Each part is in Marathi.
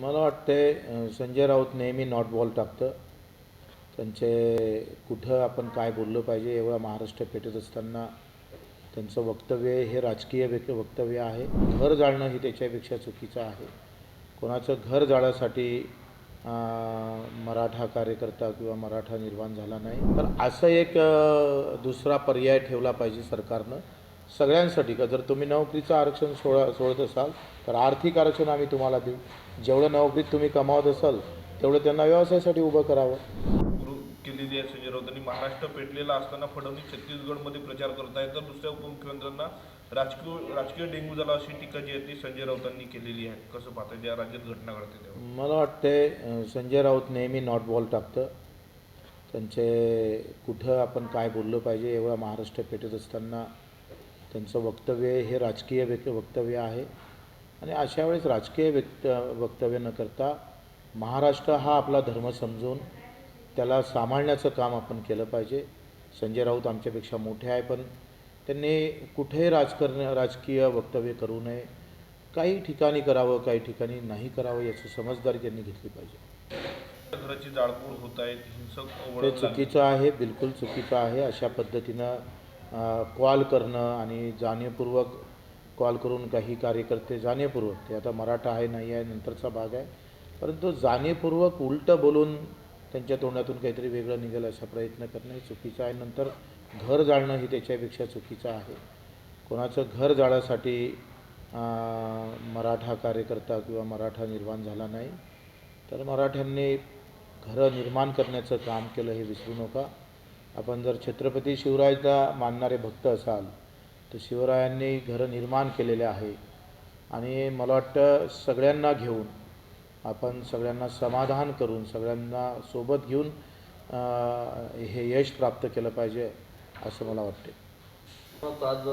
मला वाटते संजय राऊत नेहमी नॉट बॉल टाकतं. त्यांचे कुठं आपण काय बोललं पाहिजे एवढा महाराष्ट्र पेटत असताना त्यांचं वक्तव्य हे राजकीय वक्तव्य आहे. घर जाळणं ही त्याच्यापेक्षा चुकीचं आहे. कोणाचं घर जाळासाठी मराठा कार्यकर्ता किंवा मराठा निर्माण झाला नाही. तर असं एक दुसरा पर्याय ठेवला पाहिजे सरकारनं. सगळ्यांसाठी का? जर तुम्ही नोकरीचं आरक्षण सोडा सोडत असाल तर आर्थिक आरक्षण आम्ही तुम्हाला देऊ. जेवढं नोकरीत तुम्ही कमावत असाल तेवढं त्यांना व्यवसायासाठी उभं करावं. केलेली आहे संजय राऊतांनी. महाराष्ट्र पेटलेला असताना फडणवीस छत्तीसगडमध्ये प्रचार करत आहेत. तर दुसऱ्या उपमुख्यमंत्र्यांना राजकीय राजकीय डेंग्यू झाला अशी टीका जी आहे ती संजय राऊतांनी केलेली आहे. कसं पाहता ज्या राज्यात घटना घडते मला वाटते संजय राऊत नेहमी नॉट बॉल टाकतं. त्यांचे कुठं आपण काय बोललं पाहिजे एवढा महाराष्ट्र पेटत असताना त्यांचं वक्तव्य हे राजकीय व्यक्त वक्तव्य आहे. आणि अशा वेळेस राजकीय व्यक्त वक्तव्य न करता महाराष्ट्र हा आपला धर्म समजून त्याला सांभाळण्याचं काम आपण केलं पाहिजे. संजय राऊत आमच्यापेक्षा मोठे आहे पण त्यांनी कुठेही राजकारण राजकीय वक्तव्य करू नये. काही ठिकाणी करावं काही ठिकाणी नाही करावं याची समजदारी त्यांनी घेतली पाहिजे. घराची जाळपोळ होत आहे हिंसक ते. चुकीचं आहे बिलकुल चुकीचं आहे. अशा पद्धतीनं कॉल करणं आणि जाणीवपूर्वक कॉल करून काही कार्यकर्ते जाणीवपूर्वक ते आता मराठा आहे नाही आहे नंतरचा भाग आहे परंतु जाणीवपूर्वक उलटं बोलून त्यांच्या तोंडातून काहीतरी वेगळं निघेल असा प्रयत्न करणं हे चुकीचं आहे. नंतर घर जाळणं ही त्याच्यापेक्षा चुकीचं आहे. कोणाचं घर जाळासाठी मराठा कार्यकर्ता किंवा मराठा निर्माण झाला नाही तर मराठ्यांनी घरं निर्माण करण्याचं काम केलं हे विसरू नका. आपण जर छत्रपती शिवरायाला मानणारे भक्त असाल तर शिवरायांनी घरं निर्माण केलेले आहे. आणि मला वाटतं सगळ्यांना घेऊन आपण सगळ्यांना समाधान करून सगळ्यांना सोबत घेऊन हे यश प्राप्त केलं पाहिजे असं मला वाटते आज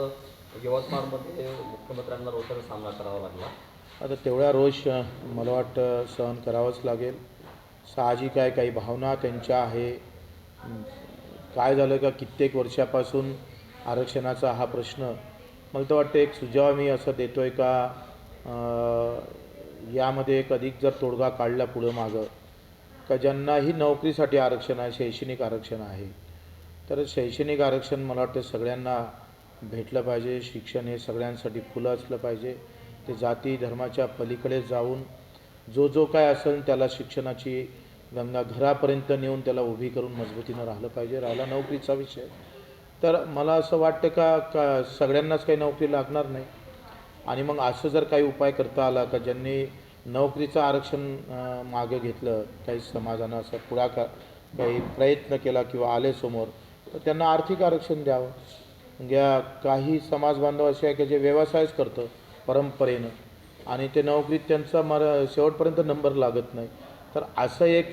यवतमाळमध्ये मुख्यमंत्र्यांना रोषाचा सामना करावा लागला. आता तेवढा रोष मला वाटतं सहन करावंच लागेल. साहजिक आहे काही भावना त्यांच्या आहे. काय झालं का कित्येक वर्षापासून आरक्षणाचा हा प्रश्न? मला तर वाटतं एक सुझाव मी असं देतो आहे का यामध्ये एक अधिक जर तोडगा काढला पुढं मागं का ज्यांनाही नोकरीसाठी आरक्षण आहे शैक्षणिक आरक्षण आहे तर शैक्षणिक आरक्षण मला वाटतं सगळ्यांना भेटलं पाहिजे. शिक्षण हे सगळ्यांसाठी खुलं असलं पाहिजे. ते जाती धर्माच्या पलीकडे जाऊन जो जो काय असेल त्याला शिक्षणाची गंगा घरापर्यंत नेऊन त्याला उभी करून मजबूतीनं राहिलं पाहिजे. राहिला नोकरीचा विषय. तर मला असं वाटतं का का सगळ्यांनाच काही नोकरी लागणार नाही. आणि मग असं जर काही उपाय करता आला का ज्यांनी नोकरीचं आरक्षण मागे घेतलं काही समाजानं असं पुढाकार काही प्रयत्न केला किंवा आले समोर तर त्यांना आर्थिक आरक्षण द्यावं. म्हणजे या काही समाज बांधव असे आहे की जे व्यवसायच करतं परंपरेनं. आणि ते नोकरीत त्यांचा मरा शेवटपर्यंत नंबर लागत नाही. तर असं एक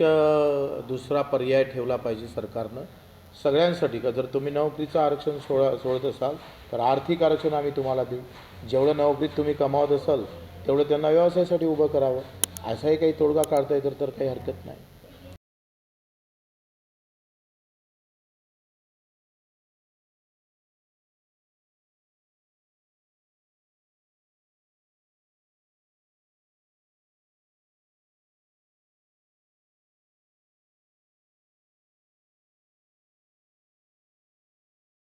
दुसरा पर्याय ठेवला पाहिजे सरकारनं. सगळ्यांसाठी का? जर तुम्ही नोकरीचं आरक्षण सोडा सोडत असाल तर आर्थिक आरक्षण आम्ही तुम्हाला देऊ. जेवढं नोकरीत तुम्ही कमावत असाल तेवढं त्यांना व्यवसायासाठी उभं करावं. असाही काही तोडगा काढता येतं तर काही हरकत नाही.